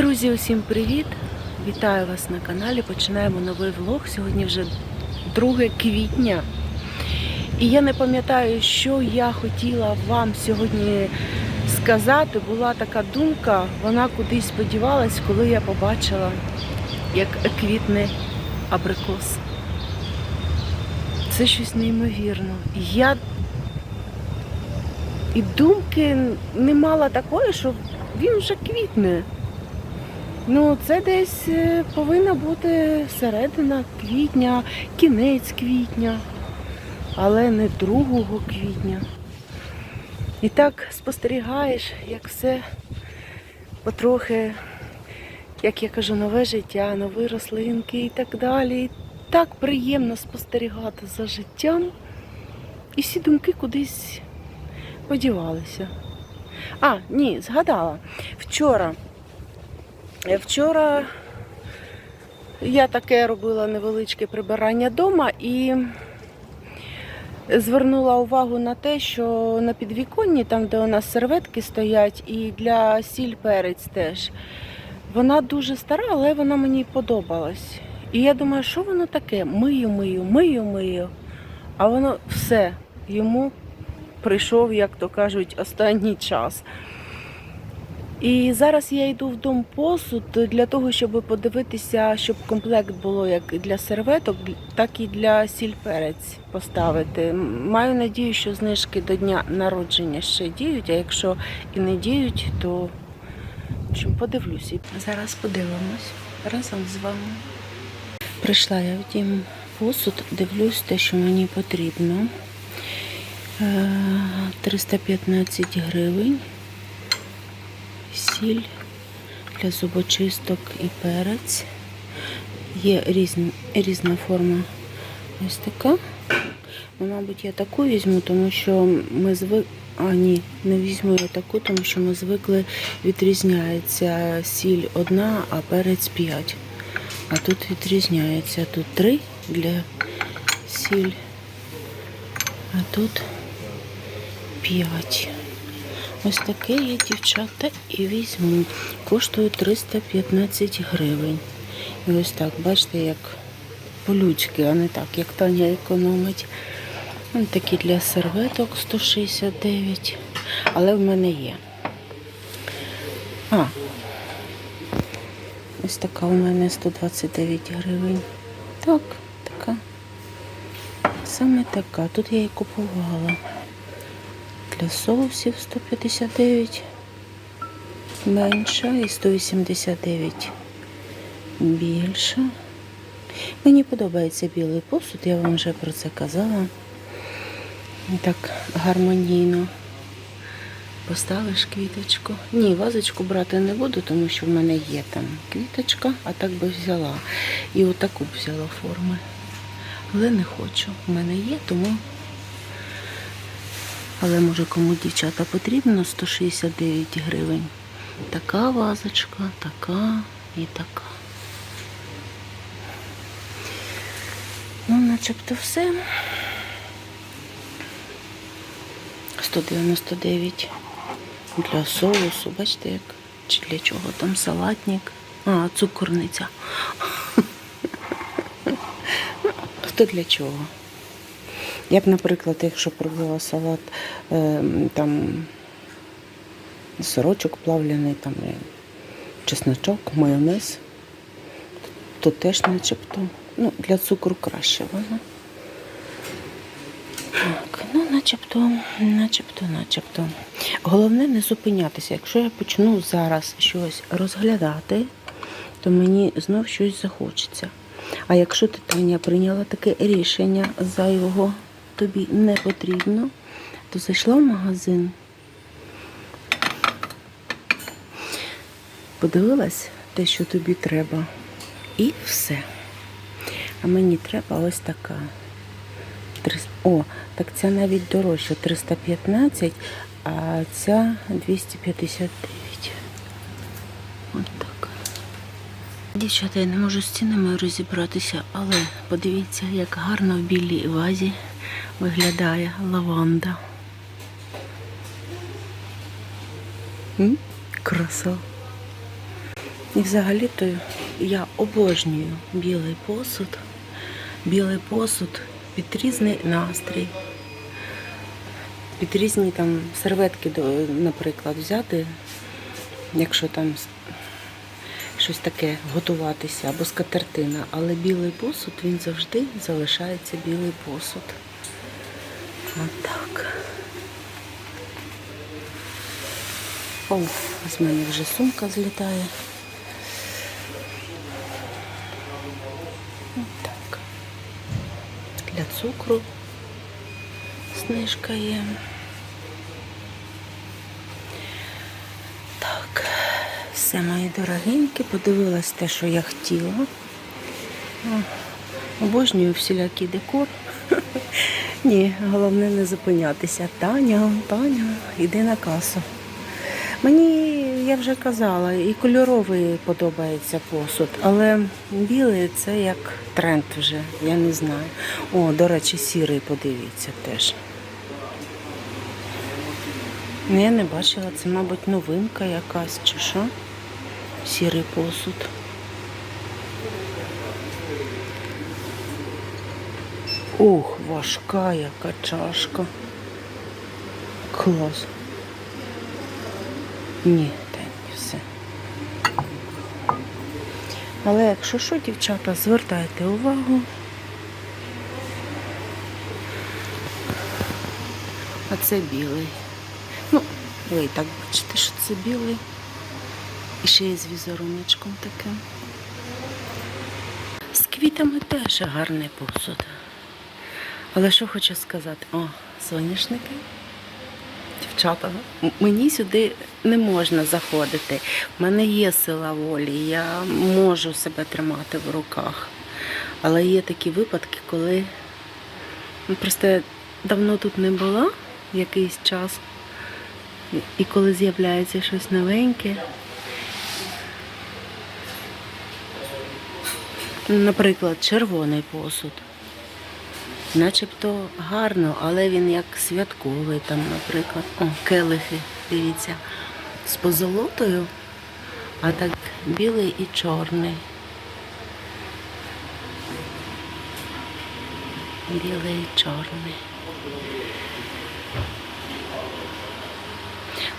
Друзі, усім привіт! Вітаю вас на каналі. Починаємо новий влог. Сьогодні вже 2 квітня. І я не пам'ятаю, що я хотіла вам сьогодні сказати. Була така думка, вона кудись сподівалась, коли я побачила, як квітне абрикос. Це щось неймовірно. Я і думки не мала такої, що він вже квітне. Ну, це десь е, повинна бути середина квітня, кінець квітня, але не 2 квітня. І так спостерігаєш, як все потрохи, як я кажу, нове життя, нові рослинки і так далі. І так приємно спостерігати за життям. І всі думки кудись подівалися. А, ні, згадала. Вчора. Е, Вчора я таке робила невеличке прибирання вдома і звернула увагу на те, що на підвіконні, там, де у нас серветки стоять, і для сіль перець теж, вона дуже стара, але вона мені подобалась. І я думаю, що воно таке? Мию, мию, мию, мию. А воно все йому прийшов, як то кажуть, останній час. І зараз я йду в дом посуд для того, щоб подивитися, щоб комплект було як для серветок, так і для сіль перець поставити. Маю надію, що знижки до дня народження ще діють, а якщо і не діють, то подивлюся. Зараз подивимось разом з вами. Прийшла я в дім посуд, дивлюсь те, що мені потрібно. Е, 315 гривень сіль для зубочисток і перець. Є різні, різна форма ось така. Ну, мабуть, я таку візьму, тому що ми звик... А, ні, не візьму я таку, тому що ми звикли відрізняється сіль одна, а перець п'ять. А тут відрізняється. Тут три для сіль, а тут п'ять. Ось таке є дівчата і візьму. Коштує 315 гривень. І ось так, бачите, як по-людськи, а не так, як Таня економить. Ось такі для серветок 169. Але в мене є. А, ось така у мене 129 гривень. Так, така. Саме така. Тут я її купувала для соусів 159 менша і 189 більша. Мені подобається білий посуд, я вам вже про це казала. Так гармонійно поставиш квіточку. Ні, вазочку брати не буду, тому що в мене є там квіточка, а так би взяла. І отаку б взяла форми. Але не хочу. У мене є, тому але може кому дівчата потрібно 169 гривень. Така вазочка, така і така. Ну, начебто все. 199 для соусу, бачите, як чи для чого там салатник. А, цукорниця. Хто для чого? Я б, наприклад, якщо б робила салат, е, там сирочок плавлений, там е, чесночок, майонез, то теж начебто. Ну, для цукру краще воно. Так, ну начебто, начебто, начебто. Головне не зупинятися. Якщо я почну зараз щось розглядати, то мені знов щось захочеться. А якщо ти Таня прийняла таке рішення зайвого тобі не потрібно, то зайшла в магазин, подивилась те, що тобі треба, і все. А мені треба ось така. О, так ця навіть дорожча 315, а ця 259. От так. Дівчата, я не можу з цінами розібратися, але подивіться, як гарно в білій вазі виглядає лаванда. М? Краса. І взагалі-то я обожнюю білий посуд. Білий посуд під різний настрій. Під різні там серветки, наприклад, взяти, якщо там щось таке готуватися або скатертина. Але білий посуд він завжди залишається білий посуд. Отак. О, з мене вже сумка злітає. Так. Для цукру знижка є. Так, все мої дорогенькі, подивилась те, що я хотіла. Обожнюю всілякий декор. Ні, головне не зупинятися. Таня, Таня, йди на касу. Мені, я вже казала, і кольоровий подобається посуд, але білий це як тренд вже, я не знаю. О, до речі, сірий, подивіться теж. Ну, Я не бачила, це, мабуть, новинка якась чи що. Сірий посуд. Ух, важка яка чашка. Клас. Ні, та ні, все. Але якщо що, дівчата, звертайте увагу. А це білий. Ну, ви і так бачите, що це білий. І ще є з візеруночком таким. З квітами теж гарний посуд. Але що хочу сказати? О, соняшники. Дівчата, мені сюди не можна заходити. У мене є сила волі, я можу себе тримати в руках. Але є такі випадки, коли ну, просто я давно тут не була якийсь час. І коли з'являється щось новеньке. Наприклад, червоний посуд. Начебто гарно, але він як святковий, там, наприклад, о, келихи, дивіться, з позолотою, а так білий і чорний. Білий і чорний.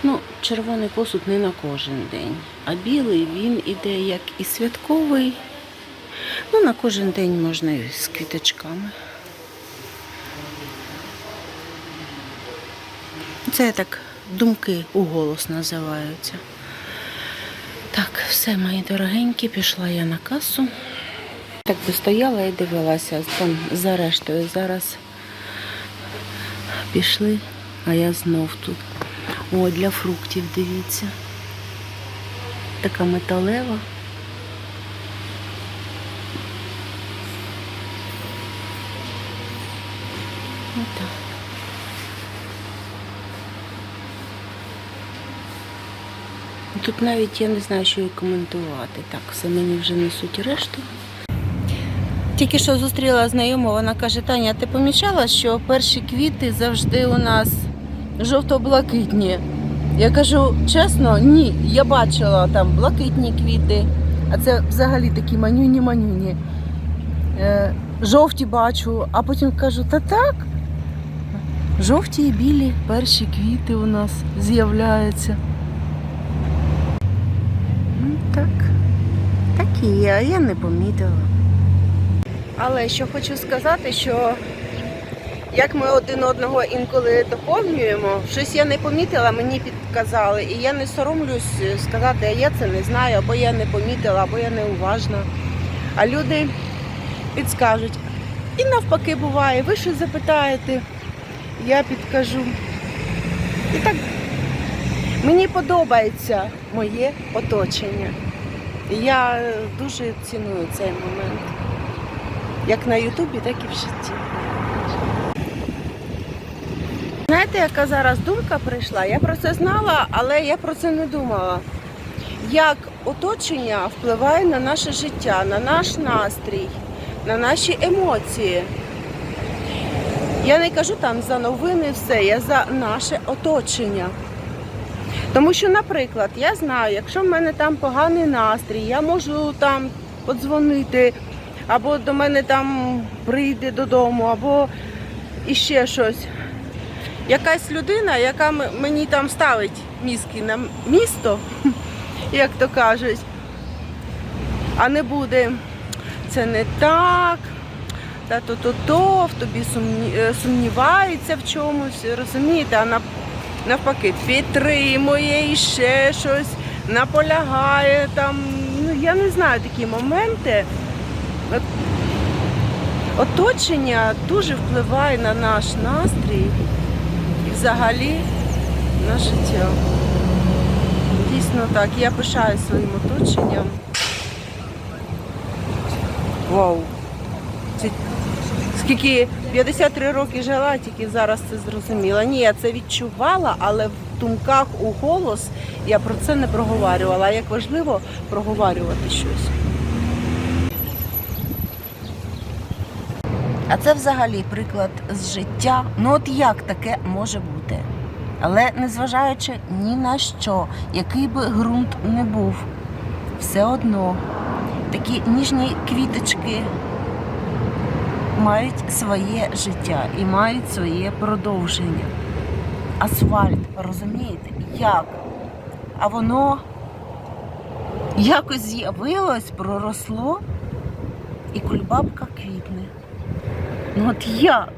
Ну, червоний посуд не на кожен день, а білий він іде як і святковий. Ну, на кожен день можна і з квіточками. Це так думки у голос називаються. Так, все, мої дорогенькі, пішла я на касу. Так би стояла і дивилася там за рештою. Зараз пішли, а я знов тут. О, для фруктів дивіться. Така металева. Отак. Тут навіть я не знаю, що і коментувати. Так, все мені вже несуть решту. Тільки що зустріла знайому, вона каже, Таня, ти помічала, що перші квіти завжди у нас жовто-блакитні. Я кажу, чесно, ні. Я бачила там блакитні квіти, а це взагалі такі манюні-манюні. Е, жовті бачу, а потім кажу, та так. Жовті і білі перші квіти у нас з'являються. Ну, Так. Такі є, а я не помітила. Але що хочу сказати, що як ми один одного інколи доповнюємо, щось я не помітила, мені підказали. І я не соромлюсь сказати, а я це не знаю, або я не помітила, або я не уважна. А люди підскажуть. І навпаки буває, ви щось запитаєте, я підкажу. І так мені подобається моє оточення. Я дуже ціную цей момент. Як на Ютубі, так і в житті. Знаєте, яка зараз думка прийшла? Я про це знала, але я про це не думала. Як оточення впливає на наше життя, на наш настрій, на наші емоції. Я не кажу там за новини все, я за наше оточення. Тому що, наприклад, я знаю, якщо в мене там поганий настрій, я можу там подзвонити, або до мене там прийде додому, або іще щось. Якась людина, яка мені там ставить мізки на місто, як то кажуть, а не буде це не так, та то то то в тобі сумні, е, сумнівається в чомусь, розумієте, а нав- навпаки підтримує і ще щось, наполягає там. Ну я не знаю такі моменти. От- Оточення дуже впливає на наш настрій і взагалі на життя. Дійсно так. Я пишаю своїм оточенням. Вау. Це скільки 53 роки жила, тільки зараз це зрозуміла. Ні, я це відчувала, але в думках у голос я про це не проговорювала. А як важливо проговорювати щось. А це взагалі приклад з життя. Ну от як таке може бути? Але незважаючи ні на що, який би ґрунт не був, все одно такі ніжні квіточки мають своє життя і мають своє продовження. Асфальт, розумієте? Як? А воно якось з'явилось, проросло, і кульбабка квітне. Ну от як?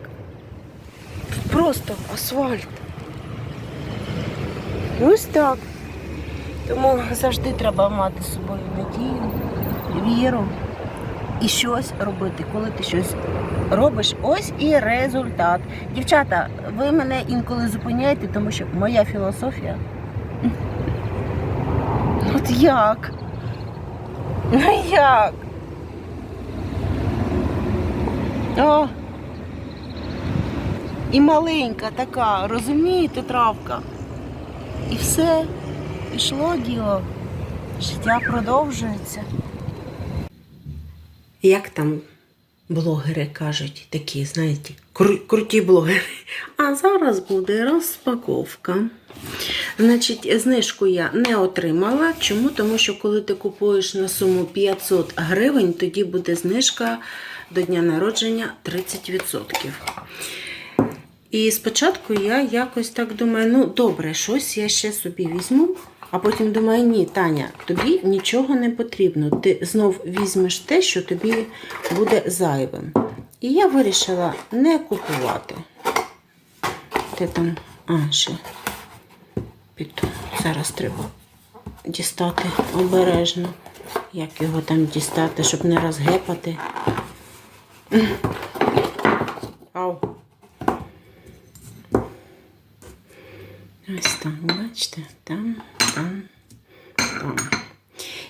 Просто асфальт. І Ось так. Тому завжди треба мати з собою надію, віру і щось робити. Коли ти щось робиш, ось і результат. Дівчата, ви мене інколи зупиняєте, тому що моя філософія. От як? Ну як? О! І маленька така, розумієте, травка. І все, пішло діло. Життя продовжується. Як там блогери кажуть, такі, знаєте, кру- круті блогери. А зараз буде розпаковка. Значить, знижку я не отримала. Чому? Тому що коли ти купуєш на суму 500 гривень, тоді буде знижка до дня народження 30%. І спочатку я якось так думаю, ну добре, щось я ще собі візьму. А потім думаю, ні, Таня, тобі нічого не потрібно. Ти знов візьмеш те, що тобі буде зайвим. І я вирішила не купувати. Ти там, а, ще під зараз треба дістати обережно. Як його там дістати, щоб не розгепати. Ау. Ось там, бачите, там,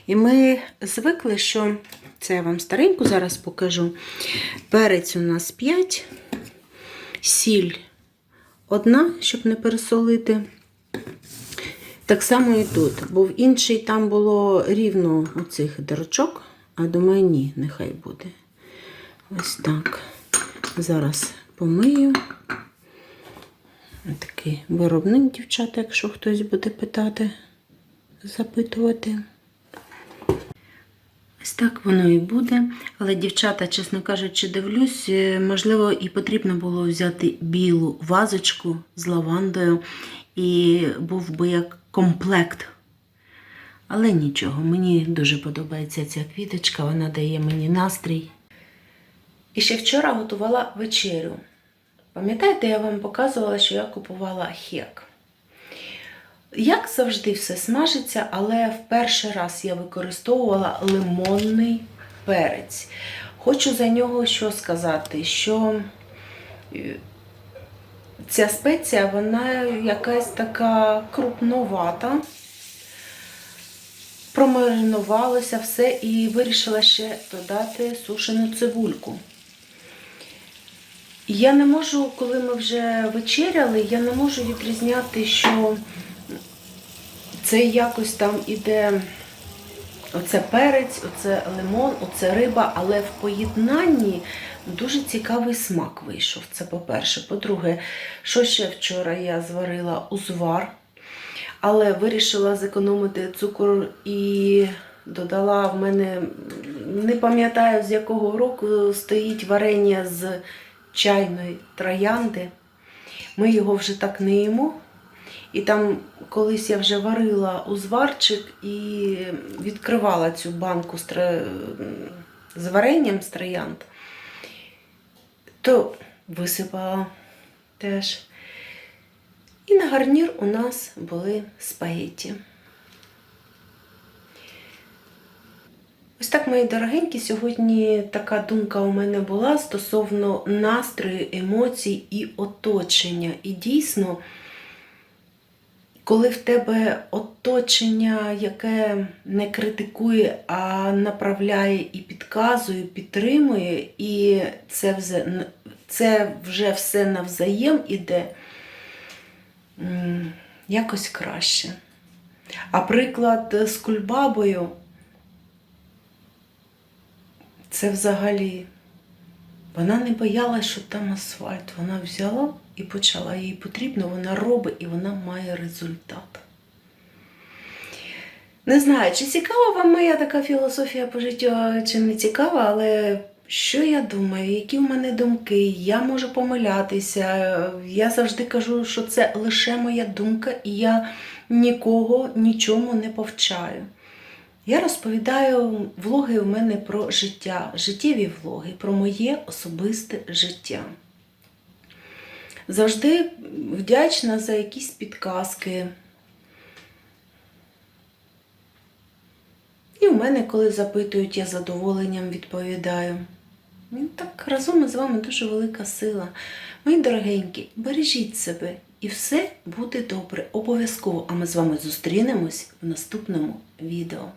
І ми звикли, що це я вам стареньку зараз покажу. Перець у нас 5, сіль одна, щоб не пересолити. Так само і тут, бо в інший там було рівно оцих дирочок, а думаю, ні, нехай буде. Ось так. Зараз помию. Такий виробник, дівчата, якщо хтось буде питати, запитувати. Ось так воно і буде. Але, дівчата, чесно кажучи, дивлюсь, е, можливо, і потрібно було взяти білу вазочку з лавандою, і був би як комплект. Але нічого, мені дуже подобається ця квіточка, вона дає мені настрій. І ще вчора готувала вечерю. Пам'ятаєте, я вам показувала, що я купувала хек. Як завжди, все смажиться, але в перший раз я використовувала лимонний перець. Хочу за нього що сказати, що е, ця спеція, вона якась така крупновата. Промаринувалося все і вирішила ще додати сушену цибульку. Я не можу, коли ми вже вечеряли, я не можу відрізняти, що це якось там іде оце перець, оце лимон, оце риба, але в поєднанні дуже цікавий смак вийшов. Це по-перше. По-друге, що ще вчора я зварила узвар. але вирішила зекономити цукор і додала в мене, не пам'ятаю з якого року стоїть варення з чайної троянди. Ми його вже так не їмо. І там колись я вже варила узварчик і відкривала цю банку з, варенням з троянд, то висипала теж. І на гарнір у нас були спагетті. Ось так, мої дорогенькі, сьогодні така думка у мене була стосовно настрою, емоцій і оточення. І дійсно, коли в тебе оточення, яке не критикує, а направляє і підказує, підтримує, і це вже, це вже все навзаєм іде, якось краще. А приклад з кульбабою це взагалі. Вона не боялась, що там асфальт. Вона взяла і почала. Їй потрібно, вона робить і вона має результат. Не знаю, чи цікава вам моя така філософія по життю, чи не цікава, але що я думаю, які в мене думки, я можу помилятися. Я завжди кажу, що це лише моя думка, і я нікого нічому не повчаю. Я розповідаю влоги у мене про життя, життєві влоги, про моє особисте життя. Завжди вдячна за якісь підказки. І у мене, коли запитують, я задоволенням відповідаю. І так разом із вами дуже велика сила. Мої дорогенькі, бережіть себе і все буде добре. Обов'язково. А ми з вами зустрінемось в наступному відео.